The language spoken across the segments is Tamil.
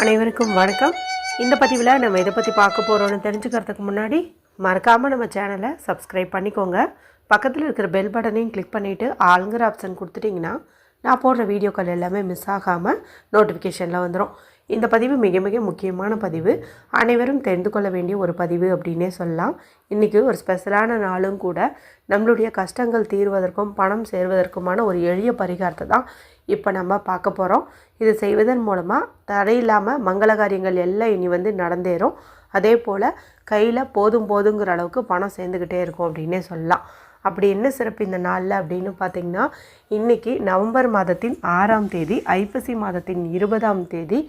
அனைவருக்கும் வணக்கம். இந்த பதிவில் நம்ம இதை பற்றி பார்க்க போகிறோம்னு தெரிஞ்சுக்கிறதுக்கு முன்னாடி மறக்காமல் நம்ம சேனலை சப்ஸ்கிரைப் பண்ணிக்கோங்க. பக்கத்தில் இருக்கிற பெல் பட்டனையும் கிளிக் பண்ணிவிட்டு ஆளுங்கிற ஆப்ஷன் கொடுத்துட்டிங்கன்னா நான் போடுற வீடியோக்கள் எல்லாமே மிஸ் ஆகாமல் நோட்டிஃபிகேஷனில் வந்துடும் இந்த பதிவு மிக மிக முக்கியமான பதிவு. அனைவரும் தெரிந்து கொள்ள வேண்டிய ஒரு பதிவு அப்படின்னே சொல்லலாம். இன்றைக்கி ஒரு ஸ்பெஷலான நாளும் கூட நம்மளுடைய கஷ்டங்கள் தீர்வதற்கும் பணம் சேர்வதற்குமான ஒரு எளிய பரிகாரத்தை தான் இப்போ நம்ம பார்க்க போகிறோம். இது செய்வதன் மூலமாக தடையில்லாமல் மங்கள காரியங்கள் எல்லாம் இனி வந்து நடந்தேறும். அதே போல் கையில் போதும் போதுங்கிற அளவுக்கு பணம் சேர்ந்துக்கிட்டே இருக்கும் அப்படின்னே சொல்லலாம். அப்படி என்ன சிறப்பு இந்த நாளில் அப்படின்னு பார்த்தீங்கன்னா இன்றைக்கி நவம்பர் மாதத்தின் ஆறாம் தேதி ஐப்பசி மாதத்தின் இருபதாம் தேதி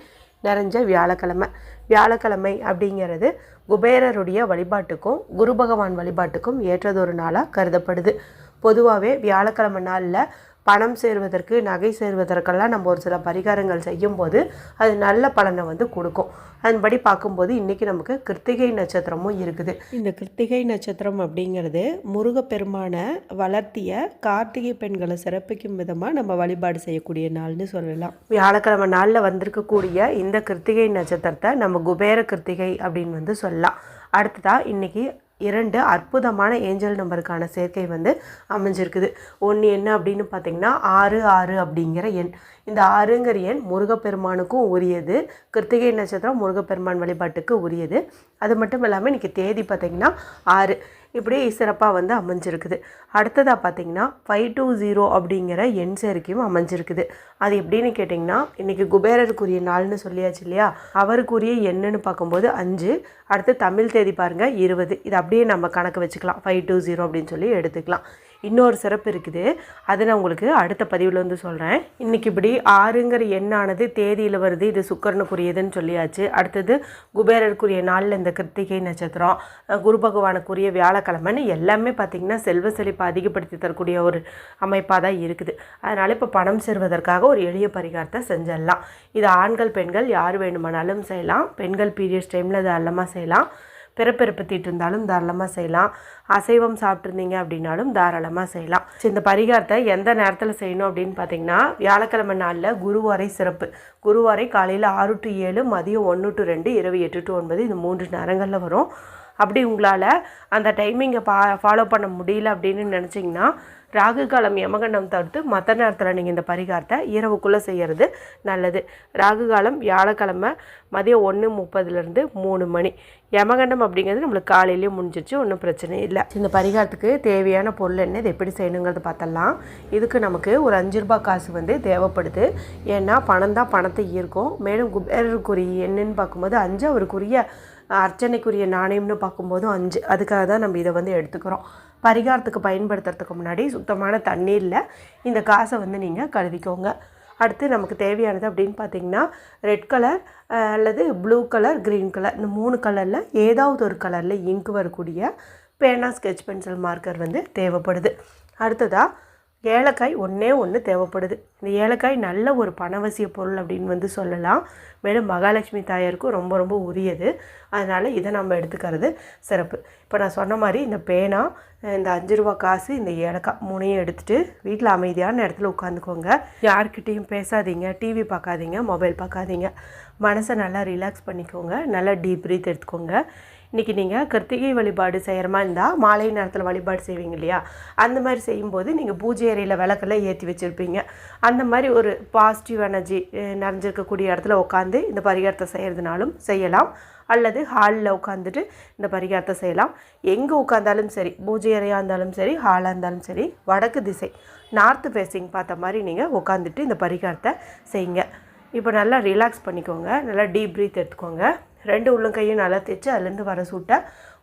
நிறைஞ்ச வியாழக்கிழமை. வியாழக்கிழமை அப்படிங்கிறது குபேரருடைய வழிபாட்டுக்கும் குரு பகவான் வழிபாட்டுக்கும் ஏற்றதொரு நாளாக கருதப்படுது. பொதுவாகவே வியாழக்கிழமை நாளில் பணம் சேர்வதற்கு நகை சேர்வதற்கெல்லாம் நம்ம ஒரு சில பரிகாரங்கள் செய்யும்போது அது நல்ல பலனை வந்து கொடுக்கும். அதன்படி பார்க்கும்போது இன்றைக்கி நமக்கு கிருத்திகை நட்சத்திரமும் இருக்குது. இந்த கிருத்திகை நட்சத்திரம் அப்படிங்கிறது முருகப்பெருமானை வளர்த்திய கார்த்திகை பெண்களை சிறப்பிக்கும் விதமாக நம்ம வழிபாடு செய்யக்கூடிய நாள்னு சொல்லலாம். வியாழக்கிழமை நாளில் வந்திருக்கக்கூடிய இந்த கிருத்திகை நட்சத்திரத்தை நம்ம குபேர கிருத்திகை அப்படின்னு வந்து சொல்லலாம். அடுத்ததாக இன்றைக்கி இரண்டு அற்புதமான ஏஞ்சல் நம்பருக்கான சேர்க்கை வந்து அமைஞ்சிருக்குது. ஒன்று என்ன அப்படின்னு பார்த்தீங்கன்னா ஆறு ஆறு அப்படிங்கிற எண். இந்த ஆறுங்கிற எண் முருகப்பெருமானுக்கும் உரியது. கிருத்திகை நட்சத்திரம் முருகப்பெருமான் வழிபாட்டுக்கு உரியது. அது மட்டும் இல்லாமல் இன்றைக்கி தேதி பார்த்திங்கன்னா ஆறு. இப்படி சிறப்பாக வந்து அமைஞ்சிருக்குது. அடுத்ததாக பார்த்தீங்கன்னா ஃபைவ் டூ ஜீரோ அப்படிங்கிற எண் சேர்க்கையும் அமைஞ்சிருக்குது. அது எப்படின்னு கேட்டிங்கன்னா இன்றைக்கி குபேரருக்குரிய நாள்னு சொல்லியாச்சு இல்லையா? அவருக்குரிய எண்ணுன்னு பார்க்கும்போது அஞ்சு அடுத்து தமிழ் தேதி பாருங்கள் இருபது. இது அப்படியே நம்ம கணக்கு வச்சுக்கலாம். ஃபைவ் டூ ஜீரோ அப்படின்னு சொல்லி எடுத்துக்கலாம். இன்னொரு சிறப்பு இருக்குது. அது நான் உங்களுக்கு அடுத்த பதிவில் வந்து சொல்கிறேன் இன்றைக்கி இப்படி ஆறுங்கிற எண்ணானது தேதியில் வருது. இது சுக்கரனுக்குரியதுன்னு சொல்லியாச்சு. அடுத்தது குபேரருக்குரிய நாளில் இந்த கிருத்திகை நட்சத்திரம் குரு பகவானுக்குரிய வியாழக்கிழமைன்னு எல்லாமே பார்த்திங்கன்னா செல்வ செழிப்பை அதிகப்படுத்தி தரக்கூடிய ஒரு அமைப்பாக தான் இருக்குது. அதனால் இப்போ பணம் சேர்வதற்காக ஒரு எளிய பரிகாரத்தை செஞ்சிடலாம். இது ஆண்கள் பெண்கள் யார் வேணுமானாலும் செய்யலாம். பெண்கள் பீரியட்ஸ் டைமில் அது அல்லமாக செய்யலாம். பிறப்பிறப்பு தீட்டு இருந்தாலும் தாராளமாக செய்யலாம். அசைவம் சாப்பிட்ருந்தீங்க அப்படின்னாலும் தாராளமாக செய்யலாம். ஸோ இந்த பரிகாரத்தை எந்த நேரத்தில் செய்யணும் அப்படின்னு பார்த்தீங்கன்னா வியாழக்கிழமை நாளில் குருவாரை சிறப்பு. குருவாரை காலையில் ஆறு டு ஏழு மதியம் ஒன்று டு ரெண்டு இரவு எட்டு டு ஒன்பது இந்த மூன்று நேரங்களில் வரும். அப்படி உங்களால் அந்த டைமிங்கை பா ஃபாலோ பண்ண முடியல அப்படின்னு நினச்சிங்கன்னா ராகு காலம் யமகண்டம் தவிர்த்து மற்ற நேரத்தில் நீங்கள் இந்த பரிகாரத்தை இரவுக்குள்ளே செய்கிறது நல்லது. ராகு காலம் வியாழக்கிழமை மதியம் ஒன்று முப்பதுலேருந்து மூணு மணி. யமகண்டம் அப்படிங்கிறது நம்மளுக்கு காலையிலேயே முடிஞ்சிச்சு ஒன்றும் பிரச்சனை இல்லை. இந்த பரிகாரத்துக்கு தேவையான பொருள் என்ன இது எப்படி செய்யணுங்கிறது பார்த்தலாம். இதுக்கு நமக்கு ஒரு அஞ்சு ரூபாய் காசு வந்து தேவைப்படுது. ஏன்னா பணம் தான் பணத்தை ஈர்க்கும். மேலும் குபேரருக்குரிய என்னன்னு பார்க்கும்போது அஞ்சு அவருக்குரிய அர்ச்சனைக்குரிய நாணயம்னு பார்க்கும்போதும் அஞ்சு. அதுக்காக தான் நம்ம இதை வந்து எடுத்துக்கிறோம். பரிகாரத்துக்கு பயன்படுத்துறதுக்கு முன்னாடி சுத்தமான தண்ணீரில் இந்த காசை வந்து நீங்கள் கழுவிக்கோங்க. அடுத்து நமக்கு தேவையானது அப்படின்னு பார்த்தீங்கன்னா ரெட் கலர் அல்லது ப்ளூ கலர் க்ரீன் கலர் இந்த மூணு கலரில் ஏதாவது ஒரு கலரில் இங்க் வரக்கூடிய பேனா ஸ்கெட்ச் பென்சில் மார்க்கர் வந்து தேவைப்படுது. அடுத்ததாக ஏலக்காய் ஒன்றே ஒன்று தேவைப்படுது. இந்த ஏலக்காய் நல்ல ஒரு பணவசிய பொருள் அப்படின்னு வந்து சொல்லலாம். மேலும் மகாலட்சுமி தாயாருக்கும் ரொம்ப ரொம்ப உரியது. அதனால் இதை நம்ம எடுத்துக்கிறது சிறப்பு. இப்போ நான் சொன்ன மாதிரி இந்த பேனா இந்த அஞ்சு ரூபா காசு இந்த ஏலக்காய் மூணையும் எடுத்துகிட்டு வீட்டில் அமைதியான இடத்துல உட்காந்துக்கோங்க. யார்கிட்டேயும் பேசாதீங்க. டிவி பார்க்காதீங்க. மொபைல் பார்க்காதீங்க. மனசை நல்லா ரிலாக்ஸ் பண்ணிக்கோங்க. நல்லா டீப் ப்ரீத் எடுத்துக்கோங்க. இன்றைக்கி நீங்கள் கிருத்திகை வழிபாடு செய்கிற மாதிரி இருந்தால் மாலை நேரத்தில் வழிபாடு செய்வீங்க இல்லையா? அந்த மாதிரி செய்யும்போது நீங்கள் பூஜை அறையில் விளக்கெல்லாம் ஏற்றி வச்சுருப்பீங்க. அந்த மாதிரி ஒரு பாசிட்டிவ் எனர்ஜி நிறைஞ்சிருக்கக்கூடிய இடத்துல உட்காந்து இந்த பரிகாரத்தை செய்கிறதுனாலும் செய்யலாம். அல்லது ஹாலில் உட்காந்துட்டு இந்த பரிகாரத்தை செய்யலாம். எங்கே உட்காந்தாலும் சரி பூஜை அறையாக இருந்தாலும் சரி ஹாலாக இருந்தாலும் சரி வடக்கு திசை நார்த்து ஃபேஸிங் பார்த்த மாதிரி நீங்கள் உட்காந்துட்டு இந்த பரிகாரத்தை செய்யுங்க. இப்போ நல்லா ரிலாக்ஸ் பண்ணிக்கோங்க. நல்லா டீப் ப்ரீத் எடுத்துக்கோங்க. ரெண்டு உள்ளங்கையும் நல்லா தேய்ச்சி அதுலேருந்து வர சூட்டை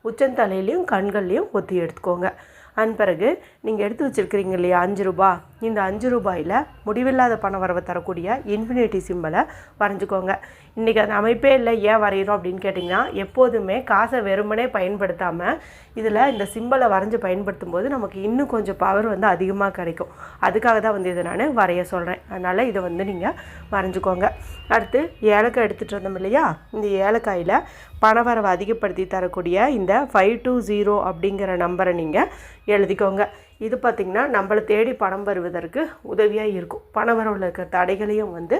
உச்சந்தலையிலையும் கண்கள்லையும் ஒத்தி எடுத்துக்கோங்க. அதன் பிறகு நீங்கள் எடுத்து வச்சுருக்கிறீங்க இல்லையா அஞ்சு ரூபா. இந்த அஞ்சு ரூபாயில் முடிவில்லாத பண வரவை தரக்கூடிய இன்ஃபினிட்டி சிம்பலை வரைஞ்சிக்கோங்க. இன்றைக்கி அந்த அமைப்பே இல்லை ஏன் வரைகிறோம் அப்படின்னு கேட்டிங்கன்னா எப்போதுமே காசை வெறுமனே பயன்படுத்தாமல் இதில் இந்த சிம்பலை வரைஞ்சி பயன்படுத்தும் போது நமக்கு இன்னும் கொஞ்சம் பவர் வந்து அதிகமாக கிடைக்கும். அதுக்காக தான் வந்து இதை நான் வரைய சொல்கிறேன் அதனால் இதை வந்து நீங்கள் வரைஞ்சிக்கோங்க. அடுத்து ஏலக்காய் எடுத்துகிட்டு வந்தோம் இல்லையா இந்த ஏலக்காயில் பணவரவை அதிகப்படுத்தி தரக்கூடிய இந்த ஃபைவ் டூ ஜீரோ அப்படிங்கிற நம்பரை நீங்கள் எழுதிக்கோங்க. இது பார்த்திங்கன்னா நம்மளை தேடி பணம் வருவதற்கு உதவியாக இருக்கும். பண வரவில் இருக்கிற தடைகளையும் வந்து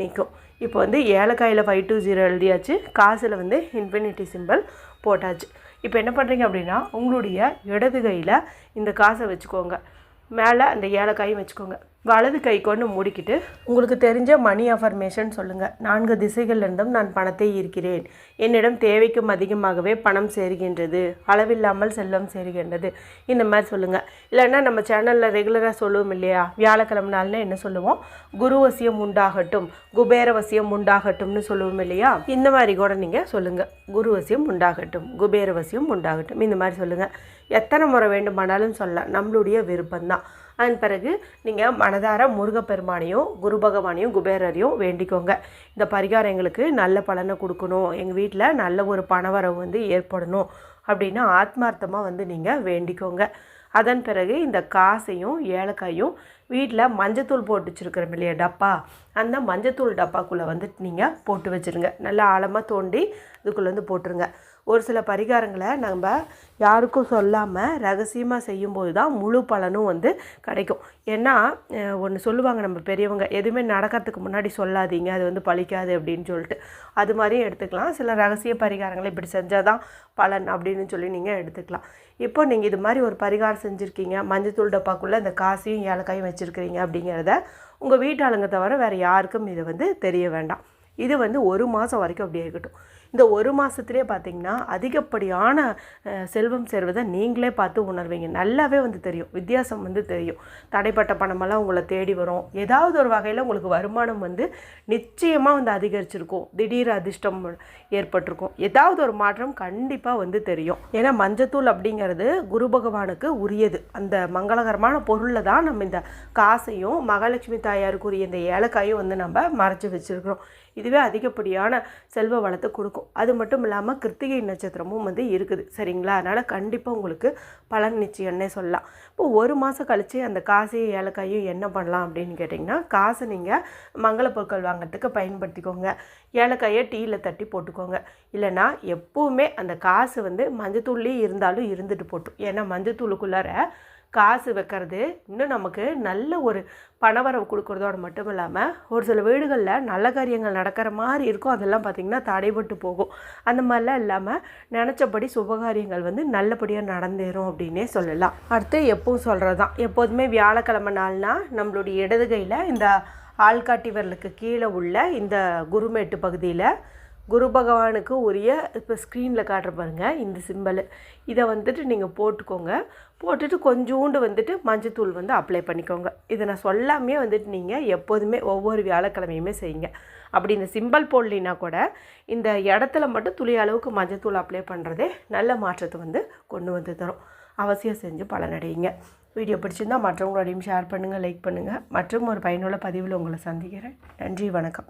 நிற்கும் இப்போ வந்து ஏலக்காயில் ஃபைவ் டூ ஜீரோ எழுதியாச்சு. காசில் வந்து இன்ஃபினிட்டி சிம்பிள் போட்டாச்சு. இப்போ என்ன பண்ணுறீங்க அப்படின்னா உங்களுடைய இடது கையில் இந்த காசை வச்சுக்கோங்க. மேலே அந்த ஏலக்காயும் வச்சுக்கோங்க. வலது கை கொண்டு மூடிக்கிட்டு உங்களுக்கு தெரிஞ்ச மணி அஃபர்மேஷன் சொல்லுங்கள் நான்கு திசைகளிலிருந்தும் நான் பணத்தை ஈர்க்கிறேன். என்னிடம் தேவைக்கும் அதிகமாகவே பணம் சேருகின்றது. அளவில்லாமல் செல்வம் சேருகின்றது. இந்த மாதிரி சொல்லுங்கள் இல்லைன்னா நம்ம சேனலில் ரெகுலராக சொல்லுவோம் இல்லையா? வியாழக்கிழமை நாள்னா என்ன சொல்லுவோம்? குருவசியம் உண்டாகட்டும் குபேரவசியம் உண்டாகட்டும்னு சொல்லுவோம் இல்லையா? இந்த மாதிரி கூட நீங்கள் சொல்லுங்கள் குருவசியம் உண்டாகட்டும் குபேரவசியம் உண்டாகட்டும். இந்த மாதிரி சொல்லுங்கள் எத்தனை முறை வேண்டுமானாலும் சொல்லலாம். நம்மளுடைய விருப்பம்தான். அதன் பிறகு நீங்கள் மனதார முருகப்பெருமானையும் குரு பகவானையும் குபேரரையும் வேண்டிக்கோங்க. இந்த பரிகாரம் எங்களுக்கு நல்ல பலனை கொடுக்கணும். எங்கள் வீட்டில் நல்ல ஒரு பணவரவு வந்து ஏற்படணும் அப்படின்னு ஆத்மார்த்தமாக வந்து நீங்கள் வேண்டிக்கோங்க. அதன் பிறகு இந்த காசையும் ஏலக்காயும் வீட்டில் மஞ்சத்தூள் போட்டு வச்சுருக்கிறோம் இல்லையா டப்பா? அந்த மஞ்சத்தூள் டப்பாக்குள்ளே வந்துட்டு நீங்கள் போட்டு வச்சுருங்க. நல்லா ஆழமாக தோண்டி இதுக்குள்ளே வந்து போட்டுருங்க. ஒரு சில பரிகாரங்களை நம்ம யாருக்கும் சொல்லாமல் ரகசியமாக செய்யும்போது தான் முழு பலனும் வந்து கிடைக்கும். ஏன்னா ஒன்று சொல்லுவாங்க நம்ம பெரியவங்க எதுவுமே நடக்கிறதுக்கு முன்னாடி சொல்லாதீங்க அது வந்து பழிக்காது அப்படின்னு சொல்லிட்டு. அது மாதிரியும் எடுத்துக்கலாம். சில ரகசிய பரிகாரங்களை இப்படி செஞ்சால் தான் பலன் அப்படின்னு சொல்லி நீங்கள் எடுத்துக்கலாம். இப்போ நீங்கள் இது மாதிரி ஒரு பரிகாரம் செஞ்சுருக்கீங்க மஞ்சத்தூள் டப்பாக்குள்ளே இந்த காசையும் ஏலக்காயும் வச்சுருக்கிறீங்க அப்படிங்கிறத உங்கள் வீட்டாளுங்க தவிர வேறு யாருக்கும் இது வந்து தெரிய வேண்டாம். இது வந்து ஒரு மாதம் வரைக்கும் அப்படியே இருக்கட்டும். இந்த ஒரு மாதத்துலேயே பார்த்திங்கன்னா அதிகப்படியான செல்வம் சேர்வதை நீங்களே பார்த்து உணர்வீங்க. நல்லாவே வந்து தெரியும். வித்தியாசம் வந்து தெரியும். தடைப்பட்ட பணமெல்லாம் உங்களை தேடி வரும். ஏதாவது ஒரு வகையில் உங்களுக்கு வருமானம் வந்து நிச்சயமாக வந்து அதிகரிச்சிருக்கும். திடீர் அதிர்ஷ்டம் ஏற்பட்டிருக்கும். ஏதாவது ஒரு மாற்றம் கண்டிப்பாக வந்து தெரியும். ஏன்னா மஞ்சத்தூள் அப்படிங்கிறது குரு பகவானுக்கு உரியது. அந்த மங்களகரமான பொருளில் தான் நம்ம இந்த காசையும் மகாலட்சுமி தாயாருக்குரிய இந்த ஏலக்காயும் வந்து நம்ம மறைச்சி வச்சுருக்கிறோம். இதுவே அதிகப்படியான செல்வ வளத்தை கொடுக்கும். அது மட்டும் இல்லாமல் கிருத்திகை நட்சத்திரமும் வந்து இருக்குது. சரிங்களா? அதனால் கண்டிப்பாக உங்களுக்கு பலன் நிச்சயம்னே சொல்லலாம். இப்போ ஒரு மாதம் கழித்து அந்த காசையும் ஏலக்காயும் என்ன பண்ணலாம் அப்படின்னு கேட்டிங்கன்னா காசை நீங்கள் மங்கள பொருட்கள் வாங்குறதுக்கு பயன்படுத்திக்கோங்க. ஏலக்காயை டீயில் தட்டி போட்டுக்கோங்க. இல்லைனா எப்போவுமே அந்த காசு வந்து மஞ்சத்தூள்லேயே இருந்தாலும் இருந்துட்டு போட்டும். ஏன்னா மஞ்சத்தூளுக்குள்ளார காசு வைக்கிறது இன்னும் நமக்கு நல்ல ஒரு பணவரவு கொடுக்குறதோடு மட்டும் இல்லாமல் ஒரு சில வீடுகளில் நல்ல காரியங்கள் நடக்கிற மாதிரி இருக்கும். அதெல்லாம் பார்த்திங்கன்னா தடைபட்டு போகும். அந்த மாதிரிலாம் இல்லாமல் நினச்சபடி சுபகாரியங்கள் வந்து நல்லபடியாக நடந்தேறும் அப்படின்னே சொல்லலாம். அடுத்து எப்பவும் சொல்கிறது தான் எப்போதுமே வியாழக்கிழமை நாள்னா நம்மளுடைய இடது கையில் இந்த ஆள்காட்டி விரலுக்கு கீழே உள்ள இந்த குருமேட்டு பகுதியில் குரு பகவானுக்கு உரிய இப்போ ஸ்க்ரீனில் காட்டுற பாருங்கள் இந்த சிம்பிள் இதை வந்துட்டு நீங்கள் போட்டுக்கோங்க. போட்டுட்டு கொஞ்சோண்டு வந்துட்டு மஞ்சத்தூள் வந்து அப்ளை பண்ணிக்கோங்க. இதை நான் சொல்லாமே வந்துட்டு நீங்கள் எப்போதுமே ஒவ்வொரு வியாழக்கிழமையுமே செய்யுங்க. அப்படி இந்த சிம்பிள் போடலினா கூட இந்த இடத்துல மட்டும் துளி அளவுக்கு மஞ்சத்தூள் அப்ளை பண்ணுறதே நல்ல மாற்றத்தை வந்து கொண்டு வந்து தரும். அவசியம் செஞ்சு பலனடையுங்க. வீடியோ பிடிச்சிருந்தால் மற்றவங்களோடையும் ஷேர் பண்ணுங்கள் லைக் பண்ணுங்கள் மற்றும் ஒரு பயனுள்ள பதிவில் உங்களை சந்திக்கிறேன். நன்றி வணக்கம்.